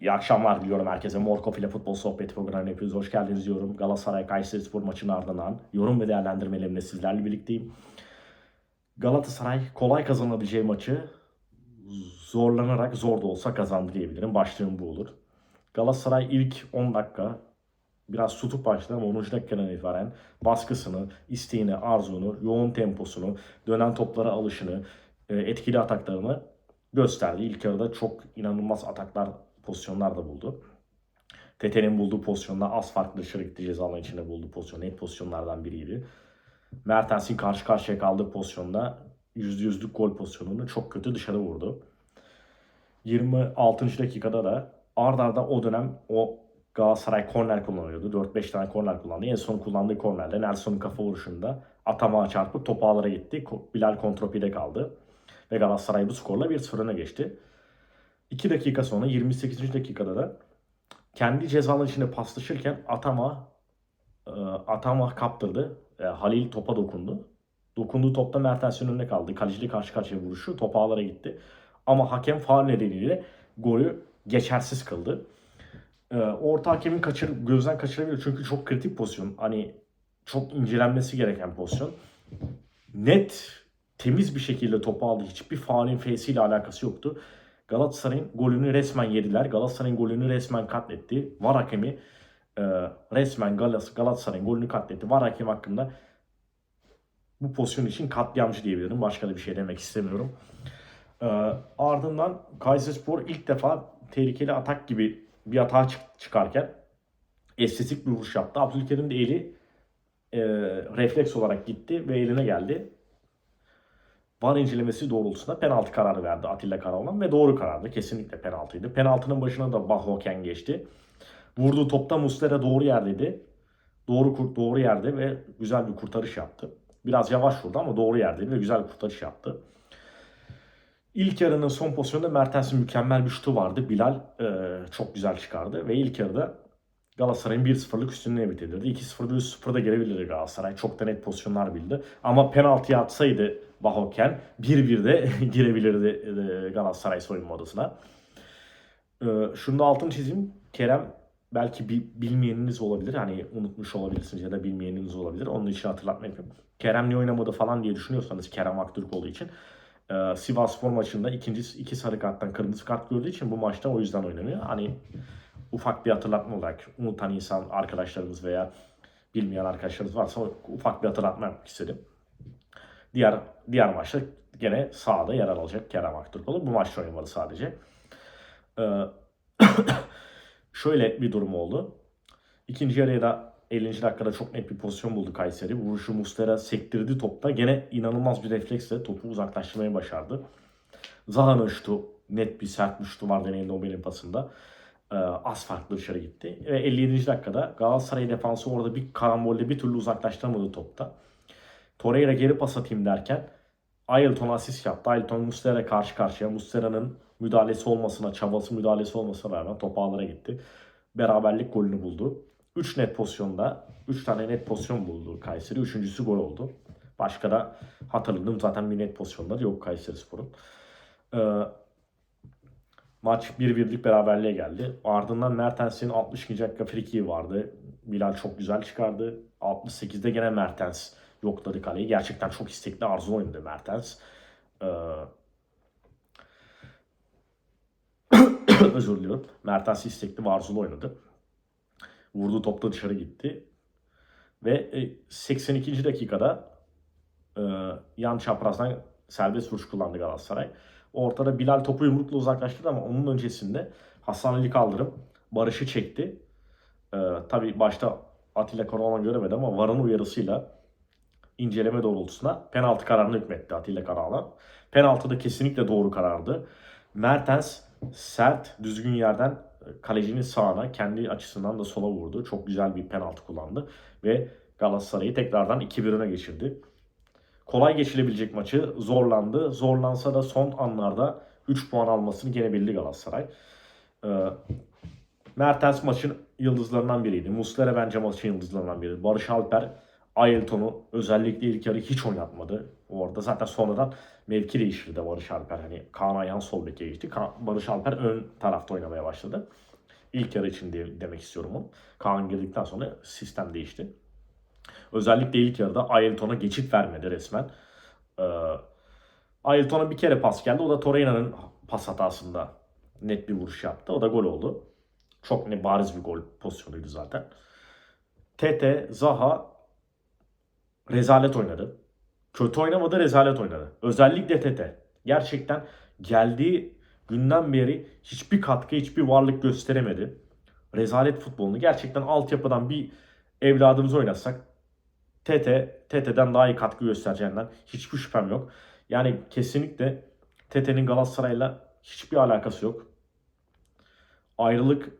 İyi akşamlar diliyorum herkese. Morkov ile futbol sohbeti programına hepiniz hoş geldiniz diyorum. Galatasaray Kayseri Spor maçının ardından yorum ve değerlendirmelerimle sizlerle birlikteyim. Galatasaray kolay kazanabileceği maçı zorlanarak zor da olsa kazandı diyebilirim. Başlığım bu olur. Galatasaray ilk 10 dakika biraz tutup başladı ama 10. dakikadan itibaren baskısını, isteğini, arzunu, yoğun temposunu, dönen toplara alışını, e, etkili ataklarını gösterdi. İlk yarıda çok inanılmaz ataklar, pozisyonlar da buldu. Tete'nin bulduğu pozisyonda az farklı gitti ceza alanı içinde bulduğu pozisyon. Net pozisyonlardan biriydi. Mertens'in karşı karşıya kaldığı pozisyonda %100'lük gol pozisyonunu çok kötü dışarı vurdu. 26. dakikada da ard arda o dönem o Galatasaray korner kullanıyordu. 4-5 tane korner kullandı. En son kullandığı kornerde Nelson'un kafa vuruşunda atamağa çarpıp top ağlara gitti. Bilal Kontropi'de kaldı. Ve Galatasaray bu skorla 1-0 öne geçti. 2 dakika sonra 28. dakikada da kendi cezaların içinde paslaşırken Atama e, Atama kaptırdı. E, Halil topa dokundu. Dokunduğu topta Mertens'in önüne kaldı. Kaleciyle karşı karşıya vuruşu top ağlara gitti. Ama hakem faul nedeniyle golü geçersiz kıldı. E, orta hakemin kaçır, gözden kaçırabilir çünkü çok kritik pozisyon. Hani çok incelenmesi gereken pozisyon. Net temiz bir şekilde topu aldı. Hiçbir faulün feysiyle alakası yoktu. Galatasaray'ın golünü resmen yediler. Galatasaray'ın golünü resmen katletti. Var hakemi e, resmen Galatasaray'ın golünü katletti. Var hakem hakkında bu pozisyon için katliamcı diyebilirim. Başka da bir şey demek istemiyorum. E, ardından Kayserispor ilk defa tehlikeli atak gibi bir atağa çık- çıkarken estetik bir vuruş yaptı. Abdülkerim de eli e, refleks olarak gitti ve eline geldi. VAR incelemesi doğrultusunda penaltı kararı verdi Atilla Karaoğlan ve doğru karardı. Kesinlikle penaltıydı. Penaltının başına da Bahoken geçti. Vurduğu topta Muslera doğru yerdeydi. Doğru kur- doğru yerde ve güzel bir kurtarış yaptı. Biraz yavaş vurdu ama doğru yerdeydi ve güzel bir kurtarış yaptı. İlk yarının son pozisyonunda Mertens'in mükemmel bir şutu vardı. Bilal e, çok güzel çıkardı ve ilk yarıda Galatasaray'ın 1-0'lık üstünlüğe bitirdi. 2-0'da 3-0'da gelebilirdi Galatasaray. Çok da net pozisyonlar bildi. Ama penaltıya atsaydı Bahoken 1-1'de girebilirdi e, Galatasaray soyunma odasına. E, şunu da altını çizeyim. Kerem belki bir bilmeyeniniz olabilir. Hani unutmuş olabilirsiniz ya da bilmeyeniniz olabilir. Onun için hatırlatma yapayım. Kerem niye oynamadı falan diye düşünüyorsanız Kerem Aktürk olduğu için e, Sivas Spor maçında ikinci iki sarı karttan kırmızı kart gördüğü için bu maçta o yüzden oynamıyor. Hani ufak bir hatırlatma olarak unutan insan arkadaşlarımız veya bilmeyen arkadaşlarımız varsa ufak bir hatırlatma yapmak istedim. Diğer diğer maçta gene sahada yer alacak Kerem Aktürkoğlu. Bu maçta oynamadı sadece. Ee, şöyle bir durum oldu. İkinci yarıya da 50. dakikada çok net bir pozisyon buldu Kayseri. Vuruşu Mustera sektirdi topta. Gene inanılmaz bir refleksle topu uzaklaştırmayı başardı. Zaha'nın şutu net bir sert bir şutu vardı Enel Nobel'in pasında. Ee, az farklı dışarı gitti. Ve 57. dakikada Galatasaray defansı orada bir karambolde bir türlü uzaklaştıramadı topta. Torreira geri pas atayım derken Ailton asist yaptı. Ailton Muslera karşı karşıya. Muslera'nın müdahalesi olmasına, çabası müdahalesi olmasına rağmen top ağlara gitti. Beraberlik golünü buldu. 3 net pozisyonda, 3 tane net pozisyon buldu Kayseri. Üçüncüsü gol oldu. Başka da hatırladım zaten bir net pozisyonları yok Kayseri Spor'un. Ee, maç 1-1'lik beraberliğe geldi. Ardından Mertens'in 62. dakika frikiği vardı. Bilal çok güzel çıkardı. 68'de gene Mertens yokladı kaleyi. Gerçekten çok istekli arzulu oynadı Mertens. Ee, özür diliyorum. Mertens istekli ve arzulu oynadı. Vurduğu topta dışarı gitti. Ve e, 82. dakikada e, yan çaprazdan serbest vuruş kullandı Galatasaray. Ortada Bilal topu yumrukla uzaklaştırdı ama onun öncesinde Hasan Ali Kaldırım Barış'ı çekti. Ee, tabii başta Atilla Karaoğlan göremedi ama VAR'ın uyarısıyla inceleme doğrultusunda penaltı kararını hükmetti Atilla Karaoğlan. Penaltı da kesinlikle doğru karardı. Mertens sert, düzgün yerden e, kalecinin sağına, kendi açısından da sola vurdu. Çok güzel bir penaltı kullandı ve Galatasaray'ı tekrardan 2-1 öne geçirdi. Kolay geçilebilecek maçı zorlandı. Zorlansa da son anlarda 3 puan almasını gene bildi Galatasaray. Ee, Mertens maçın yıldızlarından biriydi. Muslera bence maçın yıldızlarından biriydi. Barış Alper Ailton'u özellikle ilk yarı hiç oynatmadı. Orada zaten sonradan mevki değiştirdi Barış Alper. Hani Kaan Ayhan sol beke geçti. Barış Alper ön tarafta oynamaya başladı. İlk yarı için de, demek istiyorum onu. Kaan girdikten sonra sistem değişti. Özellikle ilk yarıda Ailton'a geçit vermedi resmen. Ee, Ailton'a bir kere pas geldi. O da Torreira'nın pas hatasında net bir vuruş yaptı. O da gol oldu. Çok ne bariz bir gol pozisyonuydu zaten. Tete, Zaha rezalet oynadı. Kötü oynamadı, rezalet oynadı. Özellikle Tete. Gerçekten geldiği günden beri hiçbir katkı, hiçbir varlık gösteremedi. Rezalet futbolunu gerçekten altyapıdan bir evladımız oynatsak Tete, Tete'den daha iyi katkı göstereceğinden hiçbir şüphem yok. Yani kesinlikle Tete'nin Galatasaray'la hiçbir alakası yok. Ayrılık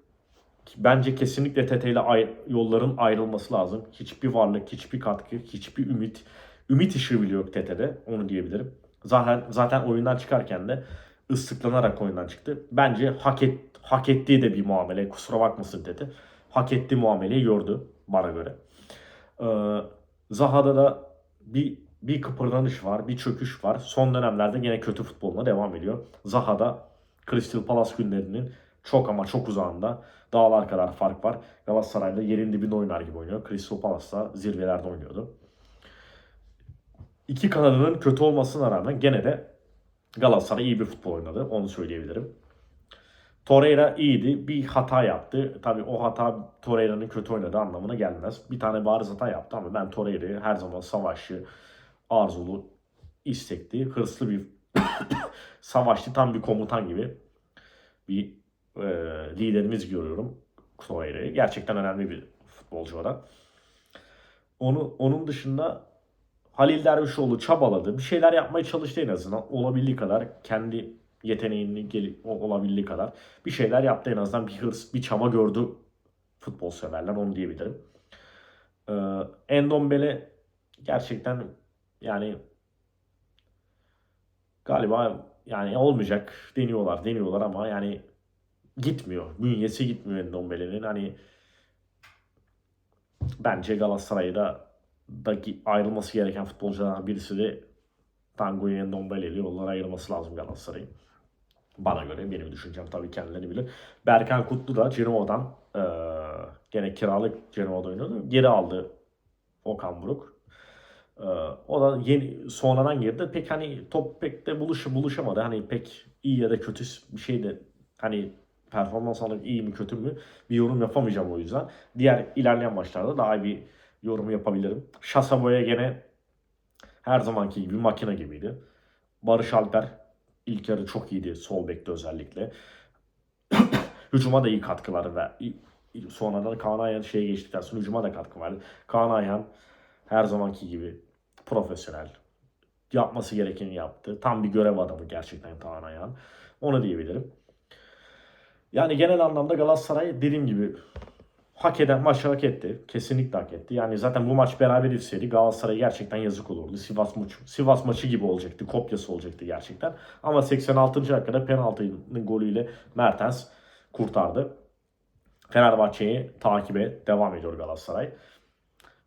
bence kesinlikle Tete ile ay- yolların ayrılması lazım. Hiçbir varlık, hiçbir katkı, hiçbir ümit. Ümit ışığı bile yok Tete'de. Onu diyebilirim. Zaten zaten oyundan çıkarken de ıslıklanarak oyundan çıktı. Bence hak, et, hak ettiği de bir muamele. Kusura bakmasın dedi. Hak ettiği muameleyi gördü bana göre. Ee, Zaha'da da bir bir kıpırdanış var, bir çöküş var. Son dönemlerde yine kötü futboluna devam ediyor. Zaha'da Crystal Palace günlerinin çok ama çok uzağında dağlar kadar fark var. Galatasaray'da yerin dibinde oynar gibi oynuyor. Crystal Palace'da zirvelerde oynuyordu. İki kanadının kötü olmasına rağmen gene de Galatasaray iyi bir futbol oynadı. Onu söyleyebilirim. Torreira iyiydi. Bir hata yaptı. Tabii o hata Torreira'nın kötü oynadığı anlamına gelmez. Bir tane bariz hata yaptı ama ben Torreira'yı her zaman savaşçı, arzulu, istekli, hırslı bir savaşçı, tam bir komutan gibi bir e, liderimiz görüyorum Torreira'yı. Gerçekten önemli bir futbolcu o. Onu, onun dışında Halil Dervişoğlu çabaladı. Bir şeyler yapmaya çalıştı en azından. Olabildiği kadar kendi yeteneğini olabildiği kadar bir şeyler yaptı en azından bir hırs, bir çaba gördü futbol severler onu diyebilirim. Ee, Endombele gerçekten yani galiba yani olmayacak deniyorlar deniyorlar ama yani gitmiyor. Bünyesi gitmiyor Endombele'nin. Hani bence Galatasaray'da da ayrılması gereken futbolculardan birisi de Tanguy Endombele ile yollar ayırması lazım Galatasaray'ın. Bana göre benim düşüncem tabii kendileri bilir. Berkan Kutlu da Cenova'dan e, gene kiralık Cenova'da oynuyordu. Geri aldı Okan Buruk. E, o da yeni sonradan girdi. Pek hani top pek de buluş, buluşamadı. Hani pek iyi ya da kötü bir şey de hani performans olarak iyi mi kötü mü bir yorum yapamayacağım o yüzden. Diğer ilerleyen maçlarda daha iyi bir yorum yapabilirim. Şasaboya gene her zamanki gibi makine gibiydi. Barış Alper ilk yarı çok iyiydi sol bekte özellikle. hücuma da iyi katkıları ve sonradan Kaan Ayhan şeye geçtikten sonra hücuma da katkı verdi. Kaan Ayhan her zamanki gibi profesyonel. Yapması gerekeni yaptı. Tam bir görev adamı gerçekten Kaan Ayhan. Onu diyebilirim. Yani genel anlamda Galatasaray dediğim gibi hak eden maçı hak etti. Kesinlikle hak etti. Yani zaten bu maç beraber bitseydi Galatasaray gerçekten yazık olurdu. Sivas maçı, Sivas maçı gibi olacaktı. Kopyası olacaktı gerçekten. Ama 86. dakikada penaltının golüyle Mertens kurtardı. Fenerbahçe'yi takibe devam ediyor Galatasaray.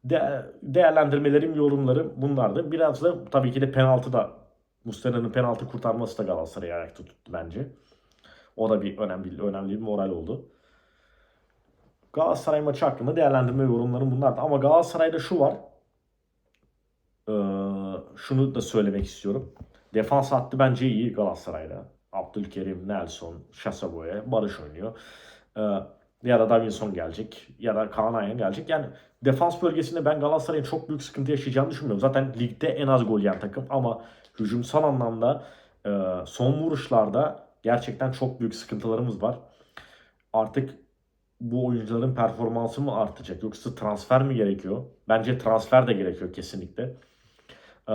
De- değerlendirmelerim, yorumlarım bunlardı. Biraz da tabii ki de penaltı da Muslera'nın penaltı kurtarması da Galatasaray'ı ayakta tuttu bence. O da bir önemli, önemli bir moral oldu. Galatasaray maçı hakkında değerlendirme yorumlarım bunlardı. Ama Galatasaray'da şu var. Ee, şunu da söylemek istiyorum. Defans hattı bence iyi Galatasaray'da. Abdülkerim, Nelson, Şasaboya, Barış oynuyor. Ee, ya da Davinson gelecek ya da Kaan Ayhan gelecek. Yani defans bölgesinde ben Galatasaray'ın çok büyük sıkıntı yaşayacağını düşünmüyorum. Zaten ligde en az gol yiyen takım ama hücumsal anlamda e, son vuruşlarda gerçekten çok büyük sıkıntılarımız var. Artık bu oyuncuların performansı mı artacak yoksa transfer mi gerekiyor? Bence transfer de gerekiyor kesinlikle. Ee,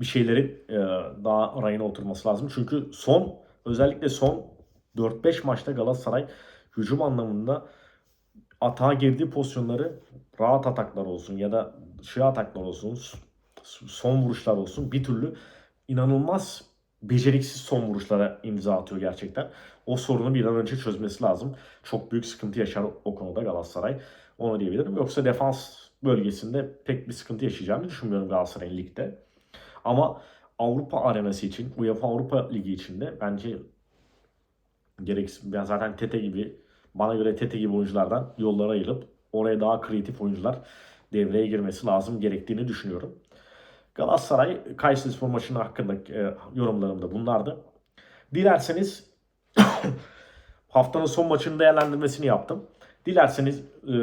bir şeylerin e, daha rayına oturması lazım. Çünkü son özellikle son 4-5 maçta Galatasaray hücum anlamında atağa girdiği pozisyonları rahat ataklar olsun ya da şey ataklar olsun son vuruşlar olsun bir türlü inanılmaz beceriksiz son vuruşlara imza atıyor gerçekten. O sorunu bir an önce çözmesi lazım. Çok büyük sıkıntı yaşar o konuda Galatasaray. Onu diyebilirim. Yoksa defans bölgesinde pek bir sıkıntı yaşayacağını düşünmüyorum Galatasaray'ın ligde. Ama Avrupa arenası için, UEFA Avrupa Ligi için de bence gereksiz ben zaten Tete gibi bana göre Tete gibi oyunculardan yollara ayırıp oraya daha kreatif oyuncular devreye girmesi lazım gerektiğini düşünüyorum. Galatasaray Kayserispor maçının hakkındaki e, yorumlarım da bunlardı. Dilerseniz haftanın son maçının değerlendirmesini yaptım. Dilerseniz e,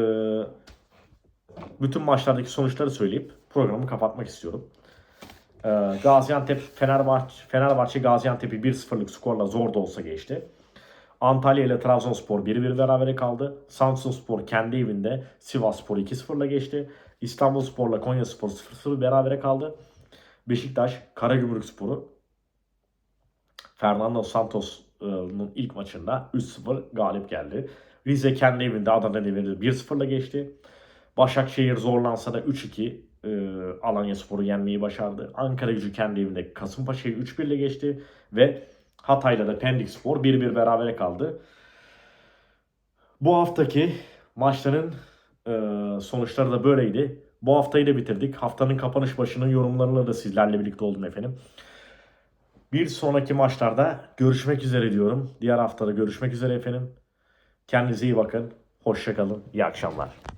bütün maçlardaki sonuçları söyleyip programı kapatmak istiyorum. E, Gaziantep Fenerbahçe Fenerbahçe Gaziantep'i 1-0'lık skorla zor da olsa geçti. Antalya ile Trabzonspor 1-1 berabere kaldı. Samsunspor kendi evinde Sivasspor 2-0'la geçti. İstanbulspor'la Konyaspor 0-0 berabere kaldı. Beşiktaş Karagümrükspor'u Fernando Santos'un ilk maçında 3-0 galip geldi. Rize kendi evinde Adana Demir'i 1-0'la geçti. Başakşehir zorlansa da 3-2 e, Alanya Spor'u yenmeyi başardı. Ankara gücü kendi evinde Kasımpaşa'yı 3-1 ile geçti. Ve Hatay'la da Pendik Spor 1-1 berabere kaldı. Bu haftaki maçların e, sonuçları da böyleydi. Bu haftayı da bitirdik. Haftanın kapanış başının yorumlarıyla da sizlerle birlikte oldum efendim. Bir sonraki maçlarda görüşmek üzere diyorum. Diğer haftada görüşmek üzere efendim. Kendinize iyi bakın. Hoşçakalın. İyi akşamlar.